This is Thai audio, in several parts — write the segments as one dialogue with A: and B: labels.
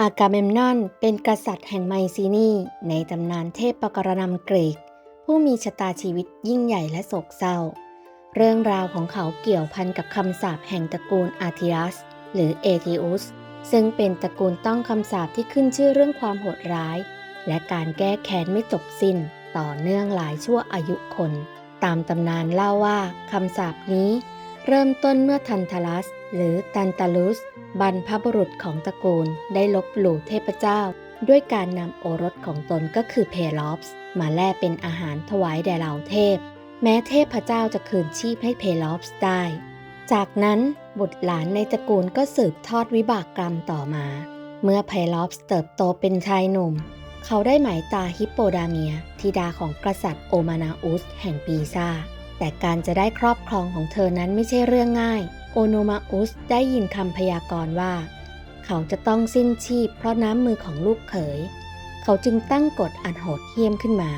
A: อากาเมมนอนเป็นกษัตริย์แห่งไมซีนีในตำนานเทพปกรณำกรีก ผู้มีชะตาชีวิตยิ่งใหญ่และโศกเศร้า เรื่องราวของเขาเกี่ยวพันกับคำสาปแห่งตระกูลอาร์ทิรัส หรือเอธิอุส ซึ่งเป็นตระกูลต้องคำสาปที่ขึ้นชื่อเรื่องความโหดร้าย และการแก้แค้นไม่จบสิ้นต่อเนื่องหลายชั่วอายุคน ตามตำนานเล่าว่าคำสาปนี้ เริ่มต้นเมื่อทันทลัส หรือตันตาลุส บรรพบุรุษของตระกูลได้ลบหลู่เทพเจ้า ด้วยการนำโอรสของตนก็คือเพลอปส์มาแล่เป็นอาหารถวายแด่เหล่าเทพ แม้เทพเจ้าจะคืนชีพให้เพลอปส์ได้ จากนั้นบุตรหลานในตระกูลก็สืบทอดวิบากกรรมต่อมา เมื่อเพลอปส์เติบโตเป็นชายหนุ่ม เขาได้หมายตาฮิปโปดาเมียธิดาของกษัตริย์โอมานาอุสแห่งปีซา แต่การจะได้ครอบครองของเธอนั้นไม่ใช่เรื่องง่าย โอโนมาอุสได้ยินคำพยากรณ์ว่า เขาจะต้องสิ้นชีพเพราะน้ำมือของลูกเขย เขาจึงตั้งกฎอันโหดเหี้ยมขึ้นมา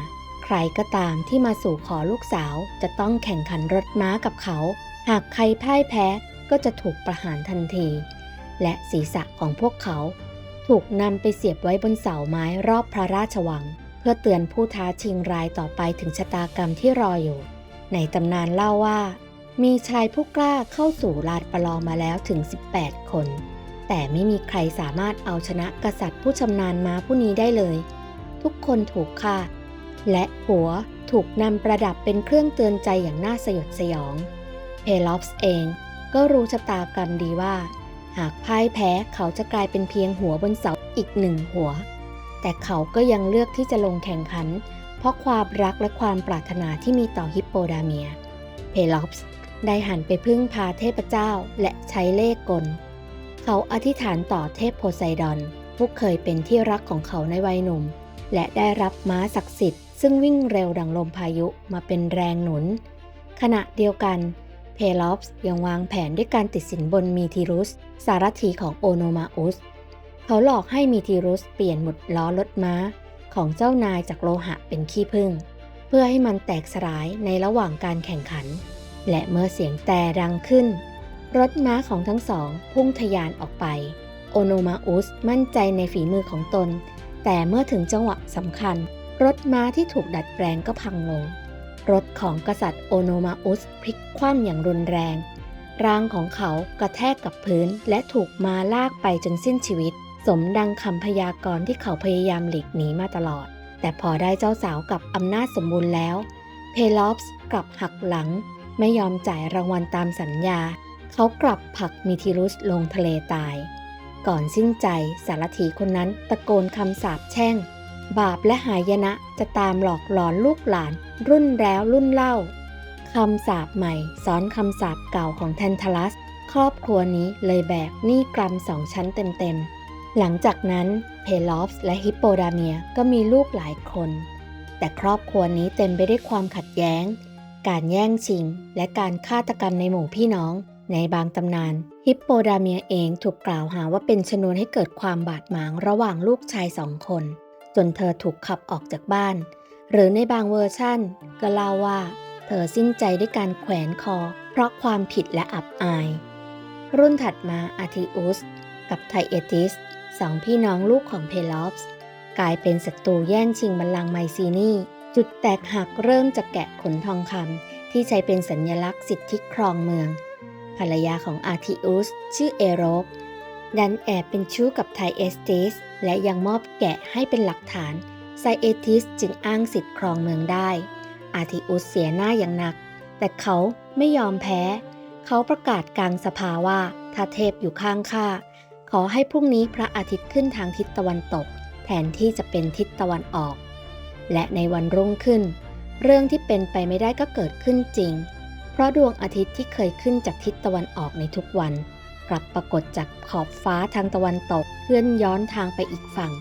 A: ใครก็ตามที่มาสู่ขอลูกสาวจะต้องแข่งขันรถม้ากับเขา หากใครพ่ายแพ้ก็จะถูกประหารทันที และศีรษะของพวกเขา ถูกนำไปเสียบไว้บนเสาไม้รอบพระราชวัง เพื่อเตือนผู้ท้าชิงรายต่อไปถึงชะตากรรมที่รออยู่ ในตำนานเล่าว่า มีชายผู้กล้าเข้าสู่ลาดประลองมาแล้วถึง 18 คน แต่ไม่มีใครสามารถเอาชนะกษัตริย์ผู้ชำนาญม้าผู้นี้ได้เลย ทุกคนถูกฆ่า และหัวถูกนำประดับเป็นเครื่องเตือนใจอย่างน่าสยดสยอง เพลอปส์เองก็รู้ชะตากรรมดีว่า หากพ่ายแพ้เขาจะกลายเป็นเพียงหัวบนเสาอีกหนึ่งหัว แต่เขาก็ยังเลือกที่จะลงแข่งขันเราะความรักและความปรารถนาที่มีต่อฮิปโปดาเมีย เพลอปส์ได้หันไปพึ่งพาเทพเจ้าและใช้เล่กล เขาอธิษฐานต่อเทพโพไซดอนผู้เคยเป็นที่รักของเขาในวัยหนุ่ม และได้รับม้าศักดิ์สิทธิ์ซึ่งวิ่งเร็วดังลมพายุมาเป็นแรงหนุน ขณะเดียวกันเพลอปส์ยังวางแผนด้วยการติดสินบนมีทิรุส สารถีของโอโนมาอุส เขาหลอกให้มีทิรุสเปลี่ยนหมุดล้อรถม้า ของเจ้านายจากโลหะเป็นขี้ผึ้งเพื่อให้มันแตกสลายในระหว่างการแข่งขัน และเมื่อเสียงแต่ดังขึ้น รถม้าของทั้งสอง พุ่งทะยานออกไป โอโนมาอุสมั่นใจในฝีมือของตน แต่เมื่อถึงจังหวะสำคัญ รถม้าที่ถูกดัดแปลงก็พังลง รถของกษัตริย์โอโนมาอุสพลิกคว่ำอย่างรุนแรงร่างของเขากระแทกกับพื้นและถูกมาลากไปจนสิ้นชีวิต สมดังคำพยากรณ์ที่เขาพยายามหลีกหนีมาตลอด แต่พอได้เจ้าสาวกับอำนาจสมบูรณ์แล้ว เพลอปส์กลับหักหลัง ไม่ยอมจ่ายรางวัลตามสัญญา เขากลับผลักมิทิรุสลงทะเลตาย ก่อนสิ้นใจสารถีคนนั้นตะโกนคำสาปแช่ง บาปและหายนะจะตามหลอกหลอนลูกหลาน รุ่นแล้วรุ่นเล่าคำสาปใหม่ซ้อนคำสาปเก่าของแทนทัลัส ครอบครัวนี้เลยแบกหนี้กรรมสองชั้นเต็มๆ หลังจากนั้นเพลอฟส์และฮิปโปดาเมียก็มีลูกหลายคน แต่ครอบครัวนี้เต็มไปด้วยความขัดแย้ง การแย่งชิง และการฆาตกรรมในหมู่พี่น้อง ในบางตำนาน ฮิปโปดาเมียเองถูกกล่าวหาว่าเป็นชนวนให้เกิดความบาดหมางระหว่างลูกชายสองคน จนเธอถูกขับออกจากบ้าน หรือในบางเวอร์ชั่น ก็เล่าว่า เธอสิ้นใจด้วยการแขวนคอ เพราะความผิดและอับอาย รุ่นถัดมาอาทิอุสกับไทเอติส สองพี่น้องลูกของเพลอปส์กลายเป็นศัตรูแย่งชิงบัลลังก์ไมซีนีจุดแตกหักเริ่มจากแกะขนทองคำที่ใช้เป็นสัญญลักษณ์สิทธิครองเมือง ภรรยาของอาทิอุสชื่อเอโรกดันแอบเป็นชู้กับไทเอสติสและยังมอบแกะให้เป็นหลักฐานไซเอติสจึงอ้างสิทธิครองเมืองได้ อาทิอุสเสียหน้าอย่างหนัก แต่เขาไม่ยอมแพ้ เขาประกาศกลางสภาว่าถ้าเทพอยู่ข้างข้า ขอให้พรุ่งนี้พระอาทิตย์ขึ้นทางทิศตะวันตก แทนที่จะเป็นทิศตะวันออก และในวันรุ่งขึ้น เรื่องที่เป็นไปไม่ได้ก็เกิดขึ้นจริง เพราะดวงอาทิตย์ที่เคยขึ้นจากทิศตะวันออกในทุกวัน กลับปรากฏจากขอบฟ้าทางตะวันตกเคลื่อนย้อนทางไปอีกฝั่ง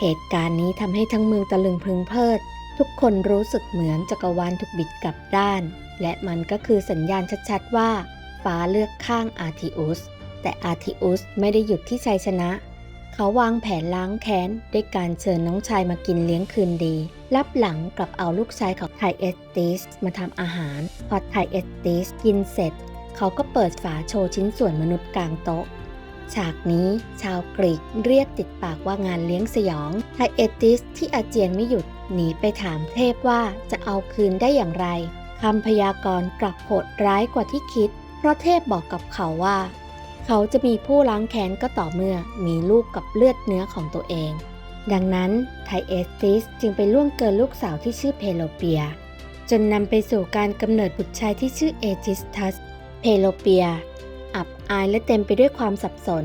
A: เหตุการณ์นี้ทำให้ทั้งเมืองตะลึงพึงเพลิด ทุกคนรู้สึกเหมือนจักรวาลถูกบิดกลับด้าน และมันก็คือสัญญาณชัดๆว่า ฟ้าเลือกข้างอาร์ทิอุส แต่อาร์ทิอุสไม่ได้หยุดที่ชัยชนะ เขาวางแผนล้างแค้นด้วยการเชิญน้องชายมากินเลี้ยงคืนดี รับหลังกลับเอาลูกชายของไทเอสติสมาทำอาหาร พอไทเอสติสกินเสร็จ เขาก็เปิดฝาโชว์ชิ้นส่วนมนุษย์กลางโต๊ะฉากนี้ชาวกรีกเรียกติดปากว่างานเลี้ยงสยองไทเอติสที่อาเจียนไม่หยุดหนีไปถามเทพว่าจะเอาคืนได้อย่างไรคำพยากรณ์กลับโหดร้ายกว่าที่คิด เพราะเทพบอกกับเขาว่า เขาจะมีผู้ล้างแค้นก็ต่อเมื่อมีลูกกับเลือดเนื้อของตัวเอง ดังนั้นไทเอติสจึงไปล่วงเกินลูกสาวที่ชื่อเพโลเปีย จนนำไปสู่การกำเนิดบุตรชายที่ชื่อเอจิสทัส เพโลเปีย อับอายและเต็มไปด้วยความสับสน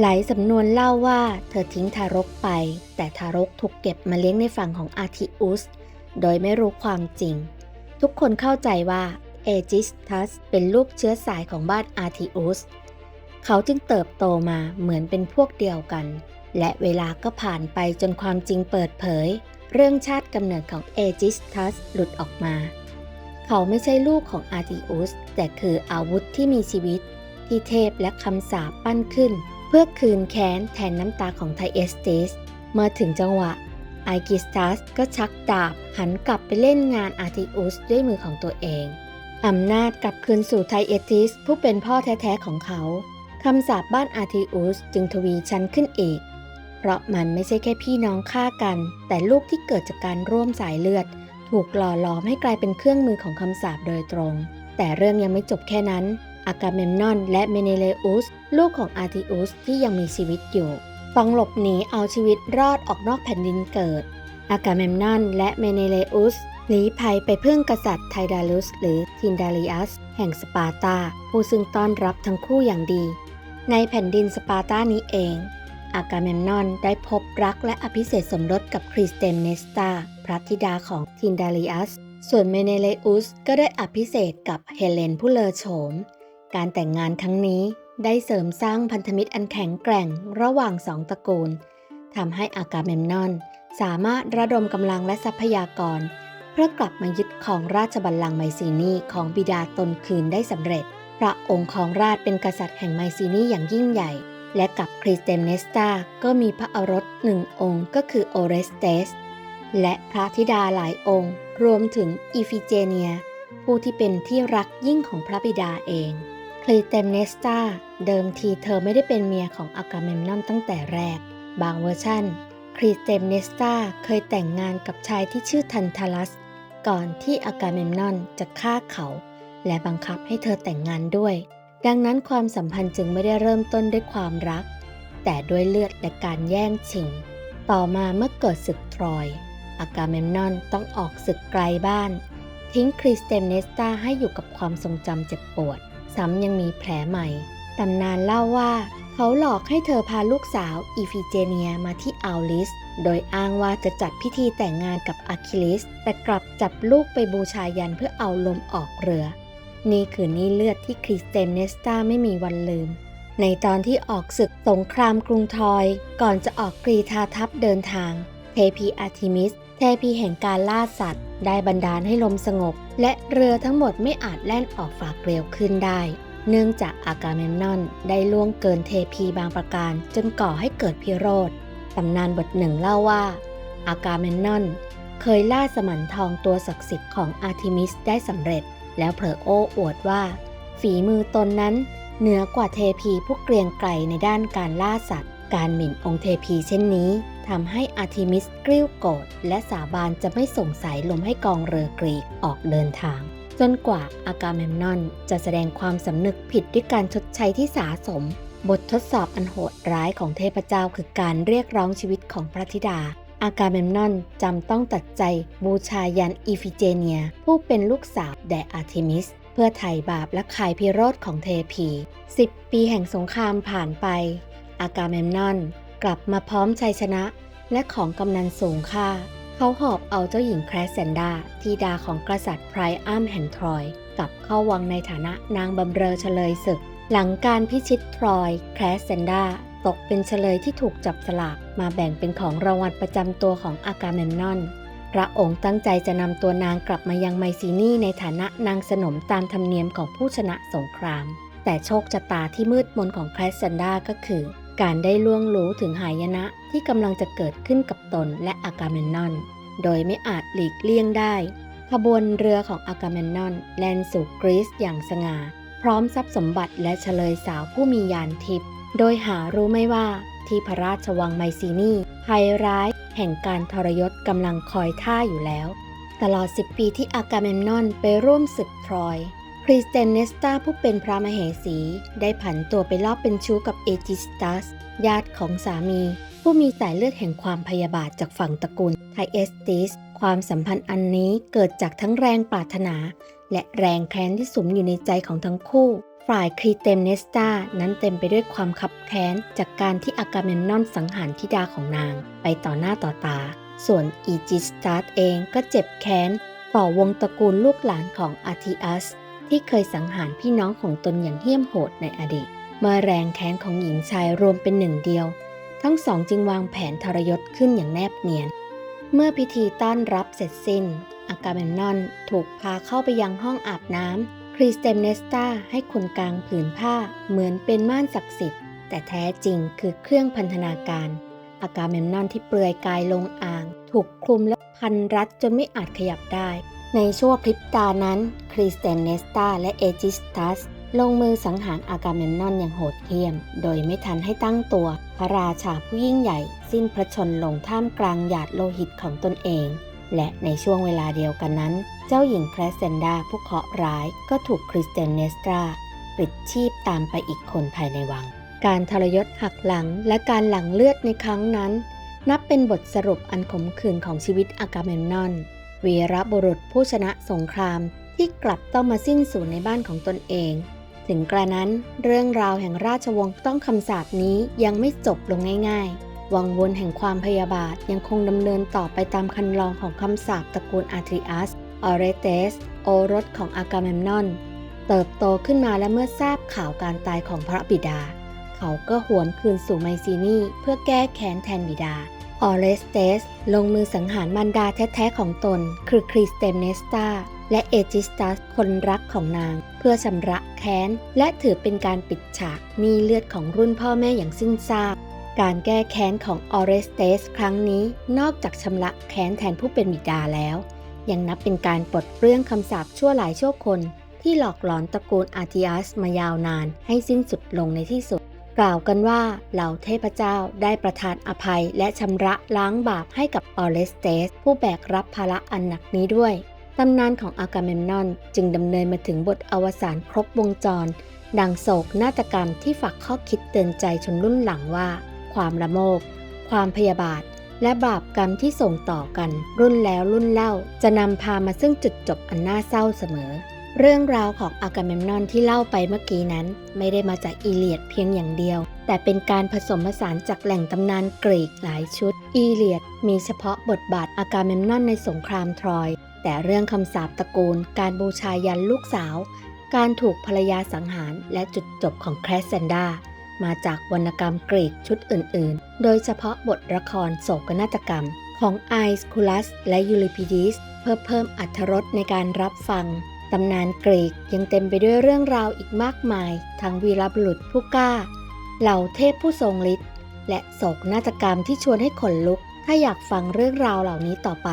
A: หลายสำนวนเล่าว่าเธอทิ้งทารกไป แต่ทารกถูกเก็บมาเลี้ยงในฝั่งของอาร์ทิอุส โดยไม่รู้ความจริง ทุกคนเข้าใจว่าเอจิสทัสเป็นลูกเชื้อสายของบ้านอาร์ทิอุส เขาจึงเติบโตมาเหมือนเป็นพวกเดียวกัน และเวลาก็ผ่านไปจนความจริงเปิดเผย เรื่องชาติกำเนิดของเอจิสทัสหลุดออกมา เขาไม่ใช่ลูกของอาร์ติอุส แต่คืออาวุธที่มีชีวิต ที่เทพและคำสาปปั้นขึ้น เพื่อคืนแค้นแทนน้ำตาของไทเอสติสเมื่อถึงจังหวะไอกิสตัสก็ชักดาบหันกลับไปเล่นงานอาร์ติอุสด้วยมือของตัวเอง อำนาจกลับคืนสู่ไทเอติสผู้เป็นพ่อแท้ ๆ ของเขา คำสาปบ้านอาร์ติอุสจึงทวีชั้นขึ้นอีก เพราะมันไม่ใช่แค่พี่น้องฆ่ากัน แต่ลูกที่เกิดจากการร่วมสายเลือด ถูกหล่อหลอมให้กลายเป็นเครื่องมือของคำสาปโดยตรง แต่เรื่องยังไม่จบแค่นั้น อากาเมมนอนและเมเนเลอุสลูกของอาร์ติอุสที่ยังมีชีวิตอยู่ ต้องหลบหนีเอาชีวิตรอดออกนอกแผ่นดินเกิด อากาเมมนอนและเมเนเลอุสลี้ภัยไปพึ่งกษัตริย์ไทดาลุส หรือทินดาริอัส แห่งสปาร์ตา ผู้ซึ่งต้อนรับทั้งคู่อย่างดี ในแผ่นดินสปาร์ตานี้เอง อากาเมมนอนได้พบรักและอภิเษกสมรสกับคริสเตมเนสตาพระธิดาของทินดาริอัส ส่วนเมเนเลอุสก็ได้อภิเษกกับเฮเลนผู้เลอโฉม การแต่งงานครั้งนี้ได้เสริมสร้างพันธมิตรอันแข็งแกร่งระหว่างสองตระกูลทำให้อากาเมมนอน สามารถระดมกำลังและทรัพยากร เพื่อกลับมายึดของราชบัลลังก์ไมซีนีของบิดาตนคืนได้สำเร็จ ระองค์ของราชเป็นกษัตริย์แห่งไมซีนีอย่างยิ่งใหญ่ และกับคริสเตมเนสตาก็มีพระอรสหนึ่งองค์ก็คือโอเรสเตส และพระธิดาหลายองค์ รวมถึงอีฟิเจเนีย ผู้ที่เป็นที่รักยิ่งของพระบิดาเอง คลีเตมเนสตาเดิมทีเธอไม่ได้เป็นเมียของอากาเมมนอนตั้งแต่แรก บางเวอร์ชั่นครีเตมเนสตาเคยแต่งงานกับชายที่ชื่อทันทาลัส ก่อนที่อากาเมมนอนจะฆ่าเขา และบังคับให้เธอแต่งงานด้วย ดังนั้นความสัมพันธ์จึงไม่ได้เริ่มต้นด้วยความรัก แต่ด้วยเลือดและการแย่งชิง ต่อมาเมื่อเกิดศึกทรอย อากาเมมนอนต้องออกศึกไกลบ้าน ทิ้งคริสเตมเนสตาให้อยู่กับความทรงจำเจ็บปวด ซ้ำยังมีแผลใหม่ ตำนานเล่าว่าเขาหลอกให้เธอพาลูกสาวอีฟิเจเนียมาที่อัลลิส โดยอ้างว่าจะจัดพิธีแต่งงานกับอะคิลิส แต่กลับจับลูกไปบูชายันเพื่อเอาลมออกเรือ นี่คือนี่เลือดที่คริสเตนเนสตาไม่มีวันลืม ในตอนที่ออกศึกสงครามกรุงทอย ก่อนจะออกกรีธาทัพเดินทาง เทพีอาร์ทิมิส เทพีแห่งการล่าสัตว์ ได้บันดาลให้ลมสงบ และเรือทั้งหมดไม่อาจแล่นออกฝากเกลียวขึ้นได้ เนื่องจากอากาเมมนอนได้ล่วงเกินเทพีบางประการ จนก่อให้เกิดพิโรธตำนานบทหนึ่งเล่าว่า อากาเมมนอนเคยล่าสมันทองตัวศักดิ์สิทธิ์ของอาร์ทิมิสได้สำเร็จ แล้วเผลอโอ้อวดว่า ฝีมือตนนั้น เหนือกว่าเทพีผู้เกรียงไกรในด้านการล่าสัตว์ การหมิ่นองค์เทพีเช่นนี้ทำให้อาร์ทิมิสกริ้วโกรธและสาบานจะไม่สงสายลมให้กองเรือกรีกออกเดินทาง จนกว่าอากาเมมนอนจะแสดงความสำนึกผิดด้วยการชดใช้ที่สาสม บททดสอบอันโหดร้ายของเทพเจ้าคือการเรียกร้องชีวิตของพระธิดา อากาเมมนอนจำต้องตัดใจบูชายันอีฟิเจเนีย ผู้เป็นลูกสาวแด่อาร์เทมิส เพื่อไถ่บาปและขายพิโรธของเทพีสิบปีแห่งสงครามผ่านไป อากาเมมนอนกลับมาพร้อมชัยชนะ และของกำนันสูงค่า เขาหอบเอาเจ้าหญิงแครสเซนดาธิดาของกษัตริย์ไพรอัมแห่งทรอยกลับเข้าวังในฐานะนางบำเรอเฉลยศึก หลังการพิชิตทรอยแครสเซนดาตกเป็นเฉลยที่ถูกจับสลาก มาแบ่งเป็นของรางวัลประจำตัวของอากาเมมนอน พระองค์ตั้งใจจะนำตัวนางกลับมายังไมซีนีในฐานะนางสนมตามธรรมเนียมของผู้ชนะสงคราม แต่โชคชะตาที่มืดมนของแคลสซันดาก็คือ การได้ล่วงรู้ถึงหายนะที่กำลังจะเกิดขึ้นกับตนและอากาเมมนอน โดยไม่อาจหลีกเลี่ยงได้ขบวนเรือของอากาเมมนอนแล่นสู่กรีซอย่างสง่าพร้อมทรัพย์สมบัติและเฉลยสาวผู้มียานทิพย์ โดยหารู้ไม่ว่า ที่พระราชวังไมซีนีภัยร้ายแห่งการทรยศกำลังคอยท่าอยู่แล้ว ตลอด 10 ปีที่อากาเมมนอนไปร่วมศึกทรอยคริสเตนเนสตาผู้เป็นพระมเหสี ได้ผันตัวไปลอบเป็นชู้กับเอจิสตัส ญาติของสามี ผู้มีสายเลือดแห่งความพยาบาทจากฝั่งตระกูลไทเอสติส ความสัมพันธ์อันนี้เกิดจากทั้งแรงปรารถนา และแรงแค้นที่สุมอยู่ในใจของทั้งคู่ ฝ่ายครีเตมเนสตานั้นเต็มไปด้วยความคับแค้น จากการที่อากาเมมนอนสังหารธิดาของนาง ไปต่อหน้าต่อตา ส่วนอีจิสตัสเองก็เจ็บแค้น ต่อวงตระกูลลูกหลานของอาทิอัส ที่เคยสังหารพี่น้องของตนอย่างเหี้ยมโหดในอดีต เมื่อแรงแค้นของหญิงชายรวมเป็นหนึ่งเดียว ทั้งสองจึงวางแผนทรยศขึ้นอย่างแนบเนียน เมื่อพิธีต้อนรับเสร็จสิ้น อากาเมมนอนถูกพาเข้าไปยังห้องอาบน้ำ คริสเตมเนสตาให้คนกลางผืนผ้าเหมือนเป็นม่านศักดิ์สิทธิ์ แต่แท้จริงคือเครื่องพันธนาการ อากาเมมนอนที่เปลือยกายลงอ่าง ถูกคลุมและพันรัดจนไม่อาจขยับได้ ในชั่วพริบตานั้นคริสเตนเนสตาและเอจิสตัสลงมือสังหารอากาเมมนอนอย่างโหดเหี้ยม โดยไม่ทันให้ตั้งตัว พระราชาผู้ยิ่งใหญ่ สิ้นพระชนลงท่ามกลางหยาดโลหิตของตนเอง และในช่วงเวลาเดียวกันนั้น เจ้าหญิงแคลเซนดาผู้เคราะห์ร้ายก็ถูกคริสเตนเนสตราปลิดชีพตามไปอีกคนภายในวัง การทรยศหักหลังและการหลั่งเลือดในครั้งนั้น นับเป็นบทสรุปอันขมขื่นของชีวิตอากาเมมนอน วีรบุรุษผู้ชนะสงครามที่กลับต้องมาสิ้นสุดในบ้านของตนเอง ถึงกระนั้นเรื่องราวแห่งราชวงศ์ต้องคำสาปนี้ยังไม่จบลงง่าย ๆ วังวนแห่งความพยาบาทยังคงดำเนินต่อไปตามคันลองของคำสาปตระกูลอาทริอัสออเรเตส โอรสของอากาเมมนอน เติบโตขึ้นมาและเมื่อทราบข่าวการตายของพระบิดา เขาก็หวนคืนสู่ไมซีนีเพื่อแก้แค้นแทนบิดา ออเรสเตส ลงมือสังหารมารดาแท้ๆของตน คือคริสเตมเนสตาและเอจิสตัสคนรักของนาง เพื่อชำระแค้น และถือเป็นการปิดฉากนี้เลือดของรุ่นพ่อแม่อย่างสิ้นซาก การแก้แค้นของออเรสเตสครั้งนี้นอกจากชำระแค้นแทนผู้เป็นบิดาแล้ว ยังนับเป็นการปลดเปลื้องคำสาปชั่วหลายชั่วคน ที่หลอกหลอนตระกูลอาร์ติอัสมายาวนานให้สิ้นสุดลงในที่สุด กล่าวกันว่าเหล่าเทพเจ้าได้ประทานอภัยและชำระล้างบาปให้กับออเรสเตสผู้แบกรับภาระอันหนักนี้ด้วยตำนานของอากาเมมนอนจึงดำเนินมาถึงบทอวสานครบวงจร ดังโศกนาฏกรรมที่ฝากข้อคิดเตือนใจชนรุ่นหลังว่า ความละโมบ ความพยาบาท และบาปกรรมที่ส่งต่อกัน รุ่นแล้วรุ่นเล่า จะนำพามาซึ่งจุดจบอันน่าเศร้าเสมอ เรื่องราวของอากาเมมนอนที่เล่าไปเมื่อกี้นั้น ไม่ได้มาจากอีเลียดเพียงอย่างเดียว แต่เป็นการผสมผสานจากแหล่งตำนานกรีกหลายชุด อีเลียดมีเฉพาะบทบาทอากาเมมนอนในสงครามทรอย แต่เรื่องคำสาปตระกูล การบูชายันลูกสาว การถูกภรรยาสังหาร และจุดจบของแคลสเซนดา มาจากวรรณกรรมกรีกชุดอื่น ๆ โดยเฉพาะบทละครโศกนาฏกรรม ของไอสคูลัสและยูริพิดิสเพื่อเพิ่มอรรถรสในการรับฟังตำนานกรีกยังเต็มไปด้วยเรื่องราวอีกมากมาย ทั้งวีรบุรุษผู้กล้า เหล่าเทพผู้ทรงฤทธิ์และโศกนาฏกรรมที่ชวนให้ขนลุก ถ้าอยากฟังเรื่องราวเหล่านี้ต่อไป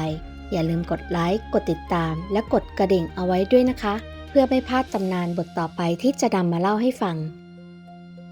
A: อย่าลืมกดไลค์ กดติดตาม และกดกระดิ่งเอาไว้ด้วยนะคะ เพื่อไม่พลาดตำนานบทต่อไปที่จะนำมาเล่าให้ฟัง